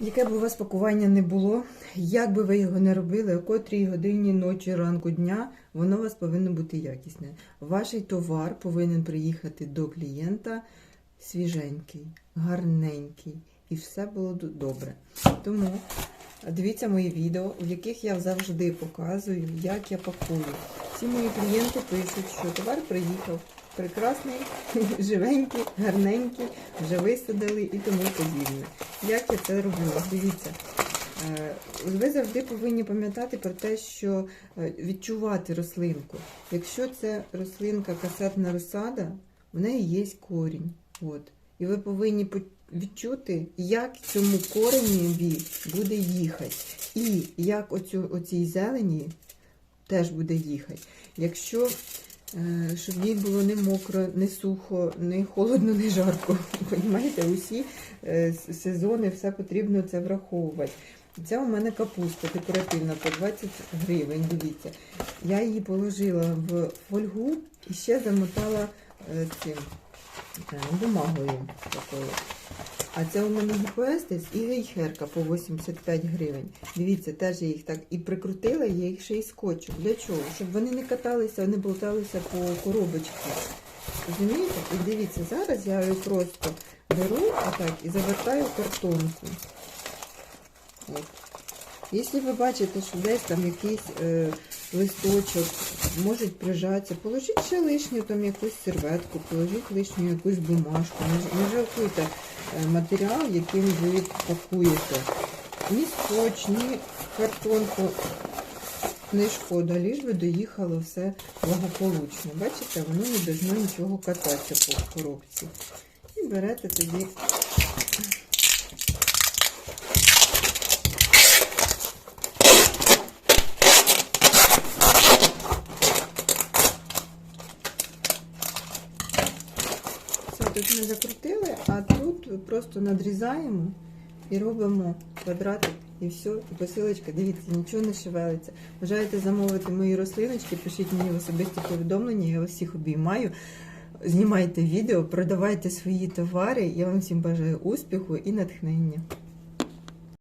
Яке б у вас пакування не було, як би ви його не робили, о котрій годині ночі, ранку дня, воно у вас повинно бути якісне. Ваш товар повинен приїхати до клієнта свіженький, гарненький, і все було добре. Тому дивіться мої відео, в яких я завжди показую, як я пакую. Всі мої клієнти пишуть, що товар приїхав прекрасний, живенький, гарненький, вже висадили і тому подібне. Як я це роблю? Дивіться. е, Ви завжди повинні пам'ятати про те, що е, відчувати рослинку. Якщо це рослинка касетна розсада, в неї є корінь. От. І ви повинні по- відчути, як цьому кореневі буде їхати. І як оцю, оцій зелені теж буде їхати. Якщо е, щоб їй було не мокро, не сухо, не холодно, не жарко. Понімаєте, усі е, сезони все потрібно це враховувати. Це у мене капуста декоративна по 20 гривень. Дивіться. Я її положила в фольгу і ще замотала е, цим бумагою такою. А це у мене гіпоестис і гейхерка по 85 гривень. Дивіться, теж я їх так і прикрутила, я їх ще й скотчем. Для чого? Щоб вони не каталися, не болталися по коробочці. Розумієте? І дивіться, зараз я її просто беру отак і завертаю картонку. От. Якщо ви бачите, що десь там якийсь е, листочок може прижатися, положіть ще лишню там якусь серветку, положіть лишню якусь бумажку, не, не жалкуйте е, матеріал, яким ви пакуєте. Ні скотч, ні картонку не шкода, ліж би доїхало все благополучно. Бачите, воно не должно нічого кататися по коробці. І берете тоді Все, тут ми закрутили, а тут просто надрізаємо і робимо квадратик і все. І посилочка, дивіться, нічого не шевелиться. Бажаєте замовити мої рослиночки, пишіть мені особисті повідомлення, я вас всіх обіймаю. Знімайте відео, продавайте свої товари. Я вам всім бажаю успіху і натхнення.